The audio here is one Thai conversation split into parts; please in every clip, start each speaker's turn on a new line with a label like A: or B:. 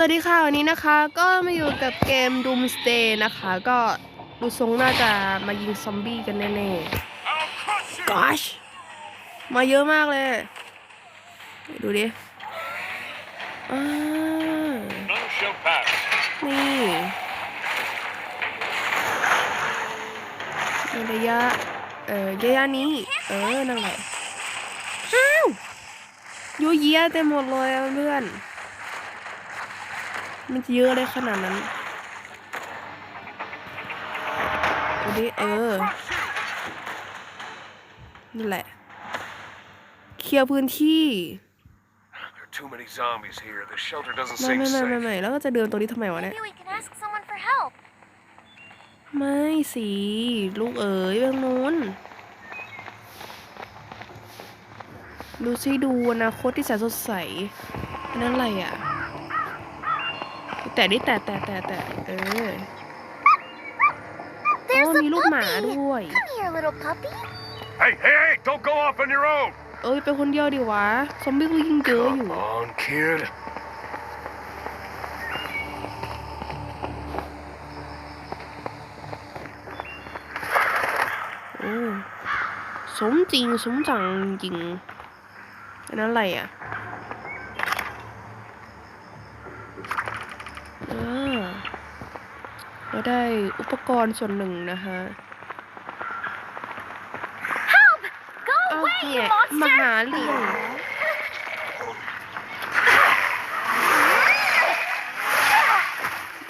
A: สวัสดีค่ะ วันนี้นะคะก็มาอยู่กับเกม Doomsday นะคะ ก็ดูทรงน่าจะมายิงซอมบี้กันแน่ๆ gosh มาเยอะมากเลย ดูดิอ่า
B: None shall pass.
A: นี่ในระยะ เอ่อระยะนี้ เออ นั่นแหละอ้าวโยเยะเต็มหมดเลยอะเพื่อน มันจะเยอะเลยขนาดนั้นดูดิเออนั่นแหละ เคลียร์พื้นที่
B: There are too many zombies here. The shelter doesn't
A: ไม่
B: seem
A: ไม่ไม่ไม่
B: safe.
A: ไม่แล้วก็จะเดินตรงนี้ทำไมวะเนี่ย
C: Maybe we can ask someone for help.
A: ไม่สิลูกเอ๋ยไปทางนู้น ดูซิดูอนาคตที่แสนสดใสอันนั่นอะไรอะ แต่นี่แต่แต่แต่แต่เออ
C: There's
A: โอ้
C: a
A: มีลูกหมา
C: puppy.
A: ด้วย
C: Come here, little puppy.
B: Hey, hey, hey! Don't go off on your own.
A: เอ้ยไปคนเดียวดิวะซอมบี้ก็ยิ่งเยอะอยู่
B: Come on, kid.
A: โอ้สมจริงสมจังจริงอันนั้นอะไรอะอ่าเรา ได้อุปกรณ์ส่วนหนึ่งนะคะ
C: Help! Go
A: เอา
C: away,
A: เนี่
C: you
A: ยมา
C: monster!
A: หาเรื่อง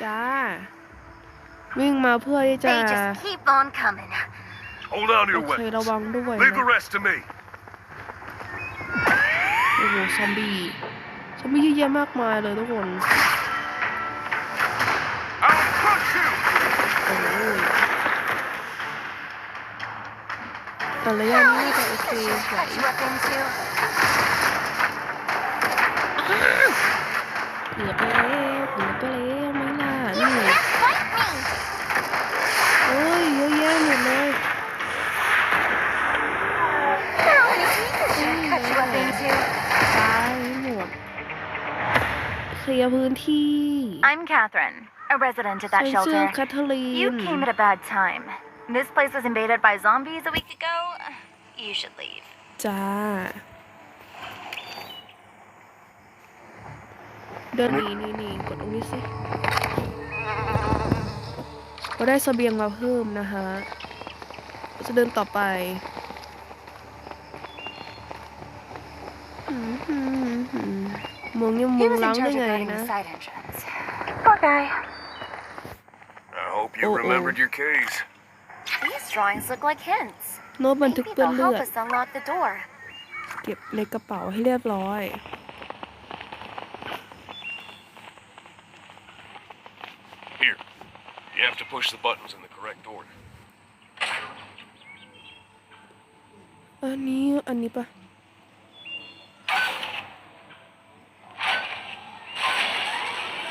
A: จ้า วิ่งมาเพื่อที่จะ
C: They just keep on coming.
B: Hold on to
A: โอ
B: your
A: เคระ
B: weapons.
A: วังด้วย
B: Leave the
A: นะ
B: rest to me.
A: โอ้โหซอมบี้ ซอมบี้เยอะแยะมากมายเลยทุกคน แต่ระยะนี้น่าจะโอเคไหว
C: Cut you up into.
A: เกือบไปแล้วเกือบไปแล้วไหมล่ะ
C: You
A: นี่
C: can't fight me.
A: โอ้ยเยอะแยะหมดเลย
C: How many pieces should I cut you up into?
A: ตายหมดเคลียร์พื้นที่
D: I'm Catherine, a resident of
A: ใส่
D: that
A: เสื้อ
D: shelter.
A: แคทเธอรีน
D: You came at a bad time. This place was invaded by zombies a week ago. You should leave.
A: จ้า เดินหนีนี่นี่กดตรงนี้สิเราได้เสบียงมาเพิ่มนะคะเราจะเดินต่อไปอืมอืมอืมเมืองนี่เมื
D: He
A: อง
D: was
A: ล้าง
D: in
A: ได้
D: charge of
A: ไง
D: guarding
A: นะ
D: the side entrance. Poor guy.
B: I hope you
A: Uh-oh.
B: remembered your keys.
C: These drawings look like hints.
A: โน้ตบันทึก
C: Maybe
A: เปื้อน
C: they'll
A: เลือ
C: help
A: ด
C: us unlock the door.
A: เก็บในกระเป๋าให้เรียบร้อย
B: Here. You have to push the buttons in the correct order.
A: อันนี้อันนี้ปะ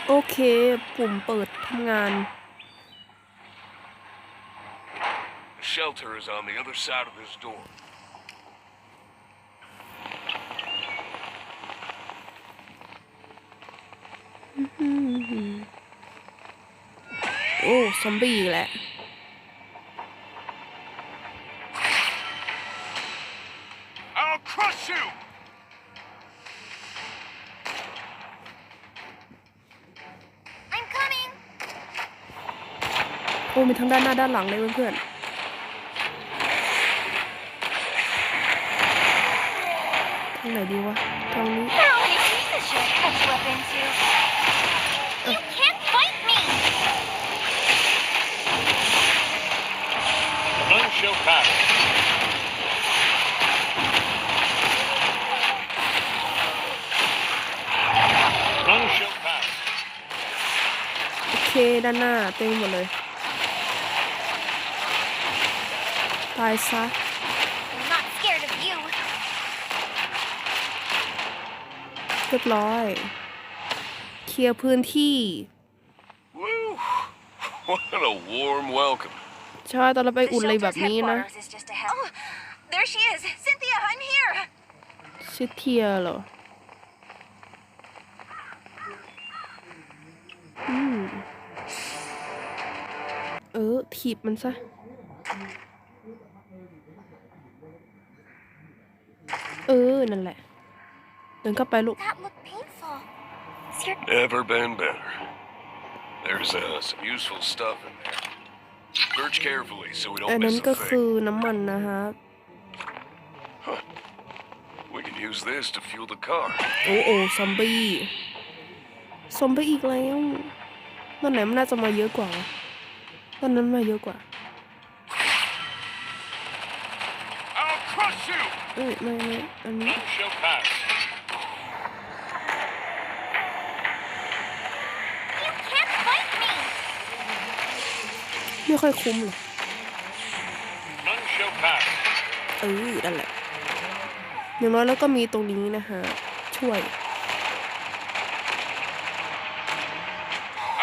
A: โอเค ปุ่มเปิดทำงาน
B: shelter is on the other side of this door.
A: โอ้ ซอมบี้อีกแหละ
B: I'll crush you.
C: I'm coming.
A: โอ้ มีทั้งด้านหน้าด้านหลังเลยเพื่อนๆ ทางไหนดีวะทางนี้
C: How many pieces should I cut you up into? You can't fight me.
B: None shall pass. None shall pass.
A: โอเคด้านหน้าเต็มหมดเลย ตายซะ เรียบร้อย เคลียร์พื้นที่
B: warm welcome.
A: ใช่ตอนเราไปอุ่นเลยแบบนี้นะเซเทียเหรอ อืม เออ ถีบมันซะ เออ นั่นแหละ เดินเข้าไปลูก
C: That looked painful. Is your
B: Never been better. There's uh, some useful stuff in there. Search carefully so we
A: อัน
B: don't
A: นั้น
B: miss
A: ก็
B: a
A: คื
B: thing.
A: อน้ำมันนะฮะ
B: We can use this to fuel the car.
A: โอ้โอ้ซอมบี้ ซอมบี้อีกแล้วตอนไหนมันน่าจะมาเยอะกว่าวะตอนนั้นมาเยอะกว่า
B: I'll crush you!
A: เอ้ยไม่ไม่อันนี้
B: None shall pass.
A: ไม่ค่อยคุ้มหรอก
B: None shall pass.
A: เออนั่นแหละอย่างน้อยแล้วก็มีตรงนี้นะฮะ ช่วย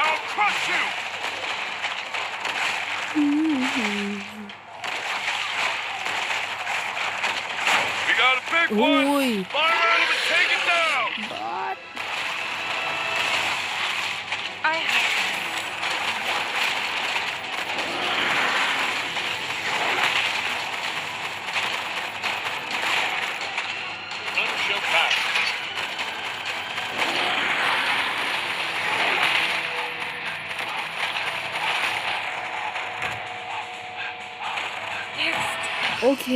B: I'll crush you!
A: อืมหืม
B: We got a big
A: โอ้
B: one!
A: ย โอเค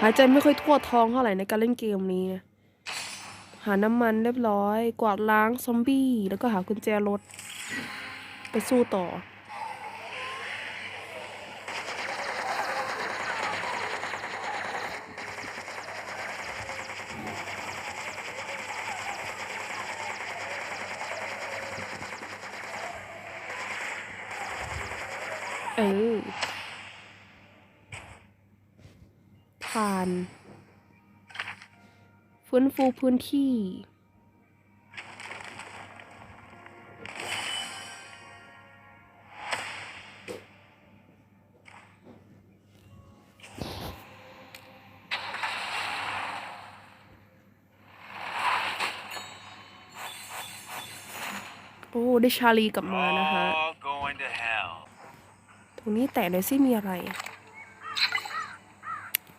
A: หายใจไม่ค่อยทั่วท้องเท่าไหร่ในการเล่นเกมนี้นะหาน้ำมันเรียบร้อย กวาดล้างซอมบี้ แล้วก็หากุญแจรถ ไปสู้ต่อ เออผ่าน ฟื้นฟูพื้นที่ โอ้ ได้ชาลีกลับมานะคะ
B: All going to hell.
A: ต รงนี้แตะหน่อยสิมีอะไร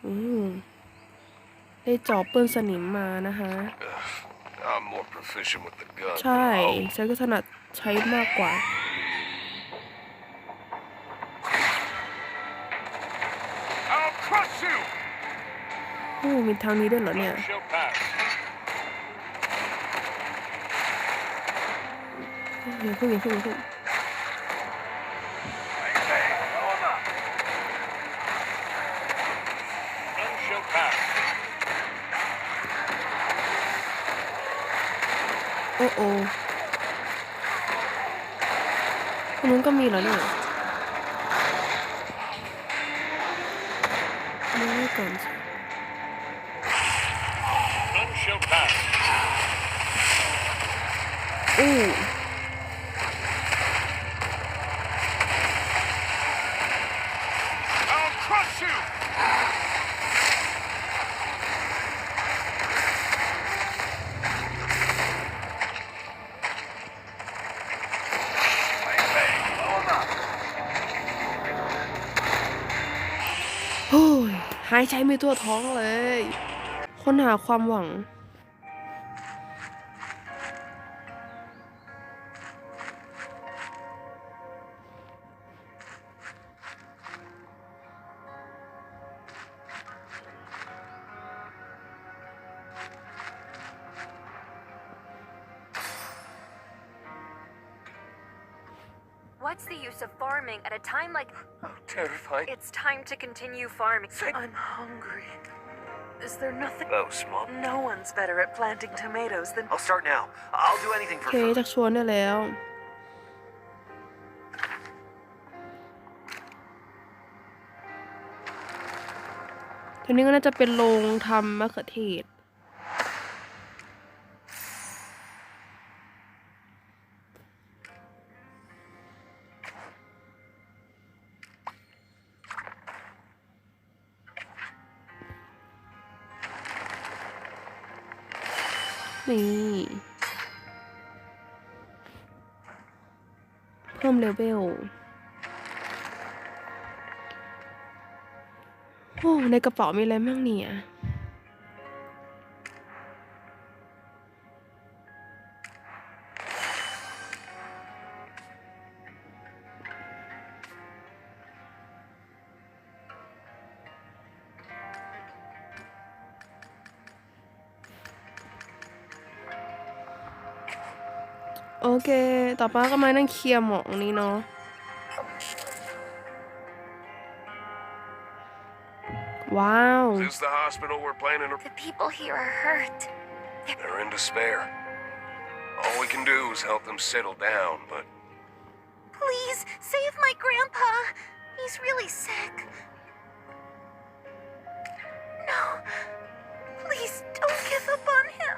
A: อืม ได้จอบเปิ้ลสนิมมานะคะ
B: I'm more proficient with the gun.
A: ใช่ ฉันก็ถนัดใช้มากกว่า
B: I'll crush you!
A: โอ้มีทางนี้ด้วยเหรอเนี่ย
B: None shall pass.
A: อย่าเพิ่งอย่าเพิ่งอย่าเพิ่ง
B: None shall pass.
A: โอ้โอ้คนนู้นก็มีเหรอเนี่ยมาไว้ก่อนสิ
B: None shall pass.
A: โอ้ายใจไม่ทั่วท้องเลย ค้นหาความหวัง
E: What's the use of farming at a time like
F: terrifying.
E: it's time to continue farming?
F: I'm hungry.
E: Is there nothing?
F: Oh, small.
E: No one's better at planting tomatoes than
F: I'll start now. I'll do anything
A: โอ
F: for
A: เค
F: food.
A: จากชวนได้แล้ว ทีนี้ก็น่าจะเป็นโรงทำมะเขือเทศ นี่ เพิ่มเลเวลโอ้ในกระเป๋ามีอะไรบ้างเนี่ย โอเค ต่อไปก็มานั่งเคลียร์หมองนี้เนาะ ว้าว
B: Is this the hospital we're planning to...
C: The people here are hurt.
B: They're in despair. All we can do is help them settle down, but
C: Please, save my grandpa. He's really sick. No. Please don't give up on him.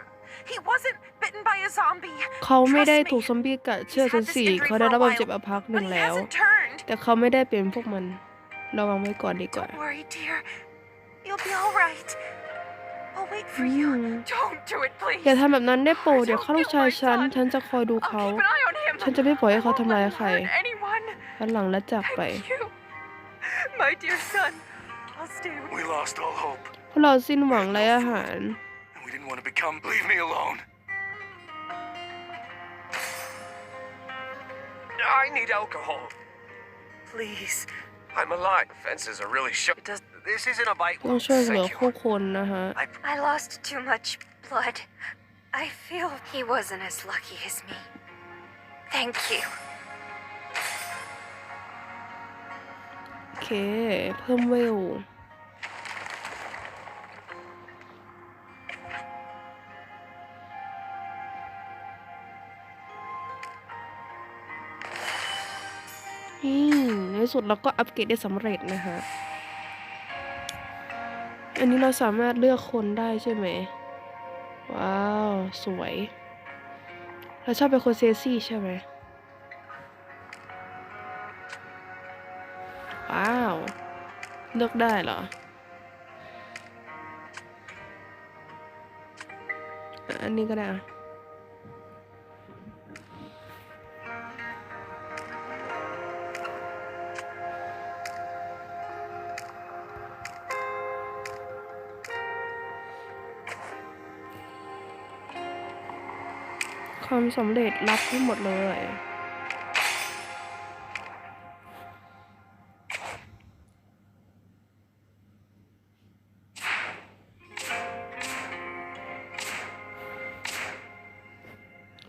E: He wasn't bitten by a zombie.
A: เขาไม่ได้
E: Trust me.
A: ถูกซอมบี้กัดเชื่อ
E: He's
A: ฉั
E: had
A: น
E: this
A: สิ
E: injury
A: เขา
E: for
A: ได้
E: a
A: รับบาด
E: while,
A: เจ็บมาพักห
E: but
A: นึ่ง
E: he
A: แล้ว
E: hasn't turned.
A: แต่เขาไม่ได้เป็นพวกมัน ระวังไว้ก่อนดีกว่า
E: Don't worry, dear. You'll be all right. I'll wait for
A: อื
E: you.
A: ม
E: Don't do it, please.
A: อย่าทำแบบนั้นได้โปรดเดี๋ยวเขาลูกชายฉัน ฉันจะคอยดู
E: I'll
A: เขา
E: keep an eye on him.
A: ฉันจะไม่ปล่อยให้เขา
E: I won't
A: ทำร้าย
E: let him
A: ใคร
E: hurt anyone.
A: วันหลังและจากไป
E: Thank you, my dear son. I'll stay with
B: we lost all hope.
A: พวกเราสิ้นหวังไรอาหาร
F: I need alcohol. Please. I'm alive. Fences are really shook. It does. This isn't a bite
A: ต้อง
F: wound.
A: ช่วยเหลือ
F: Thank
A: ผู้
F: you.
A: คนนะฮะ
F: I
C: I lost too much blood. I feel he wasn't as lucky as me. Thank you.
A: โอเค เพิ่มเวล นี่ในที่สุดเราก็อัปเกรดได้สำเร็จนะฮะอันนี้เราสามารถเลือกคนได้ใช่ไหม ว้าว สวย เราชอบเป็นคนเซซี่ใช่ไหม ว้าว เลือกได้เหรออันนี้ก็ได้อะ ความสำเร็จรับทั้งหมดเลย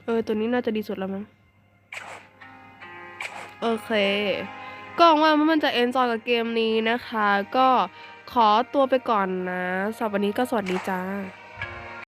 A: เออ ตัวนี้น่าจะดีสุดแล้วมั้ง โอเค ก็หวังว่ามันจะเอนจอยกับเกมนี้นะคะ ก็ขอตัวไปก่อนนะสำหรับวันนี้ก็สวัสดีจ้า